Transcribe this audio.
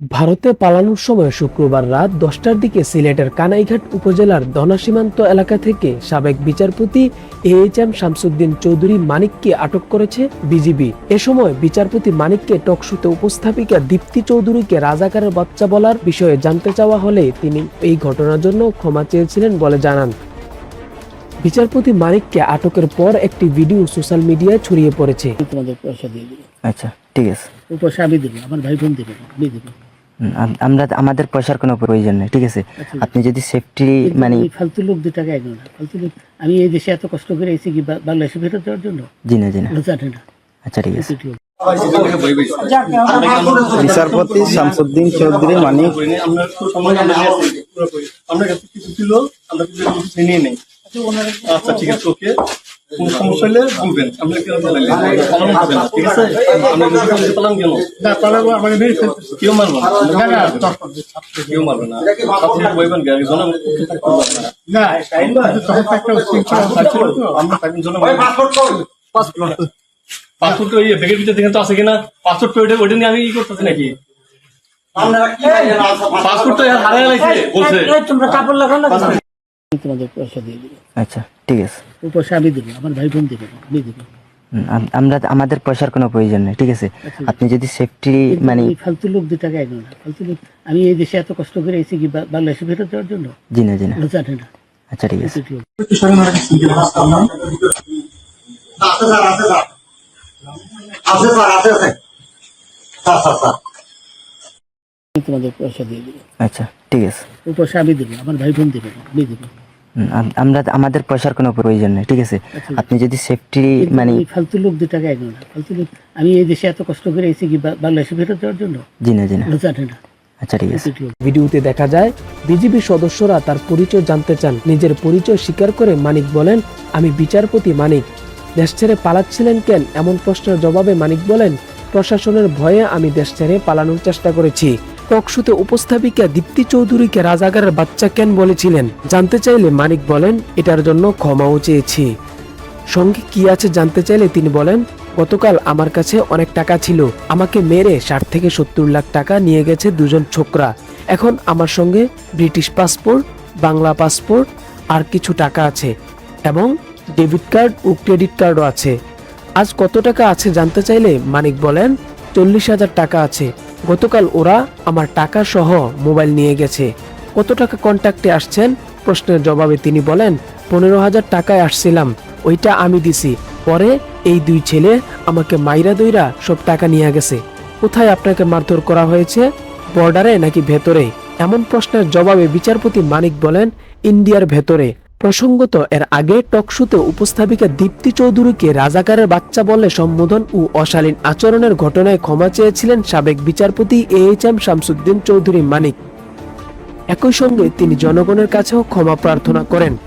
ভারতে পালানোর সময় শুক্রবার রাত দশটার দিকে সিলেটের কানাইঘাট উপজেলার ধনা সীমান্ত এলাকা থেকে সাবেক বিচারপতি A H M Shamsuddin Chowdhury মানিককে আটক করেছে বিজিবি। এ সময় বিচারপতি মানিককে টকশুতে উপস্থাপিকা দীপ্তি চৌধুরীকে রাজাকারের বাচ্চা বলার বিষয়ে জানতে চাওয়া হলে তিনি এই ঘটনার জন্য ক্ষমা চেয়েছিলেন বলে জানান। বিচারপতি মানিককে আটকের পর একটি ভিডিও সোশ্যাল মিডিয়ায় ছড়িয়ে পড়েছে। তোমাদের পয়সা দিয়ে আচ্ছা ঠিক আছে। পয়সা আমি দেবো আমার ভাই বোন দেবে আমি দেবো। আমরা আমাদের পয়সার কোনো প্রয়োজন নেই ঠিক আছে? আপনি যদি সেফটি মানে ফালতু লোক দু টাকা একজন? ফালতু লোক আমি এই দেশে এত কষ্ট করে এসেছি কি বাংলাদেশে ফেরত দেওয়ার জন্য? জি না জি না। আচ্ছা ঠিক আছে। বিচারপতি শামসুদ্দিন চৌধুরী মানিক আমরা কাছে কিছু ছিল আমরা কিছু কিছু নিয়ে নেই। আচ্ছা ঠিক আছে ওকে। কোনো সমস্যা হলে বলবেন আমরা কেন পালাইলে পালানো হবে না। ঠিক আছে? আমরা যদি পালাম কেন না পালাবো আমাকে মেরে ফেলতেছে। কেউ মারবো না। না, না, কেউ মারবে না। আপনি বইবেন গে একজন না, তখন তো একটা উচ্ছৃঙ্খলা হচ্ছিল তো। আমরা থাকবেন জন পাসপোর্ট ওই ব্যাগের ভিতরে দেখেন তো আছে কিনা? পাসপোর্ট ওইটা ওইটা নিয়ে আমি ই করতেছি নাকি? পাসপোর্ট তো হারাই লাগছে বলছে। আমি তোমাদের পয়সা দিয়ে দেবো আচ্ছা ঠিক আছে। ওই পয়সা আমি দেবো আমার ভাই বোন দেবে আমি দেবো। আমরা আমাদের পয়সার কোনো প্রয়োজন নেই ঠিক আছে? আপনি যদি সেফটি মানে ফালতু লোক দু টাকা না। ফালতু লোক আমি এই দেশে এত কষ্ট করে এসেছি কি বাংলাদেশে ফেরত দেওয়ার জন্য? জি না জি না। জানে না। আচ্ছা ঠিক আছে। তোমাদের পয়সা দিয়ে দেবো। আচ্ছা ঠিক আছে। ওই পয়সা আমি দেবো আমার ভাই বোন দেবে আমি দেবো। আমরা আমাদের পয়সার কোনো প্রয়োজন নেই ঠিক আছে? আপনি যদি সেফটি মানে ফালতু লোক দু টাকা একজন না। ফালতু লোক আমি এই দেশে এত কষ্ট করে এসেছি কি বাংলাদেশে ফেরত দেওয়ার জন্য? জি না জি না। জানে না। আচ্ছা ঠিক আছে। ভিডিওতে দেখা যায় বিজিবি সদস্যরা তার পরিচয় জানতে চান। নিজের পরিচয় স্বীকার করে মানিক বলেন আমি বিচারপতি মানিক। দেশ ছেড়ে পালাচ্ছিলেন কেন? এমন প্রশ্নের জবাবে মানিক বলেন প্রশাসনের ভয়ে আমি দেশ ছেড়ে পালানোর চেষ্টা করেছি। টকশুতে উপস্থাপিকা দীপ্তি চৌধুরীকে রাজাগারের বাচ্চা কেন বলেছিলেন? জানতে চাইলে মানিক বলেন, এটার জন্য ক্ষমাও চেয়েছি। সঙ্গে কি আছে জানতে চাইলে তিনি বলেন, গতকাল আমার কাছে অনেক টাকা ছিল। আমাকে মেরে ষাট থেকে সত্তর লাখ টাকা নিয়ে গেছে দুজন ছোকরা। এখন আমার সঙ্গে ব্রিটিশ পাসপোর্ট, বাংলা পাসপোর্ট আর কিছু টাকা আছে এবং ডেবিট কার্ড ও ক্রেডিট কার্ডও আছে। আজ কত টাকা আছে জানতে চাইলে মানিক বলেন, চল্লিশ হাজার টাকা আছে। গতকাল ওরা আমার টাকা সহ মোবাইল নিয়ে গেছে। কত টাকা কন্ট্যাক্টে আসছেন? প্রশ্নের জবাবে তিনি বলেন, পনেরো হাজার টাকায় আসছিলাম, ওইটা আমি দিছি। পরে এই দুই ছেলে আমাকে মাইরা দইরা সব টাকা নিয়ে গেছে। কোথায় আপনাকে মারধর করা হয়েছে? বর্ডারে নাকি ভেতরে? এমন প্রশ্নের জবাবে বিচারপতি মানিক বলেন, ইন্ডিয়ার ভেতরে। প্রসঙ্গত, এর আগে টকশুতে উপস্থাপিকা দীপ্তি চৌধুরীকে রাজাকারের বাচ্চা বলে সম্বোধন ও অশালীন আচরণের ঘটনায় ক্ষমা চেয়েছিলেন সাবেক বিচারপতি A H M Shamsuddin Chowdhury Manik. একই সঙ্গে তিনি জনগণের কাছেও ক্ষমা প্রার্থনা করেন।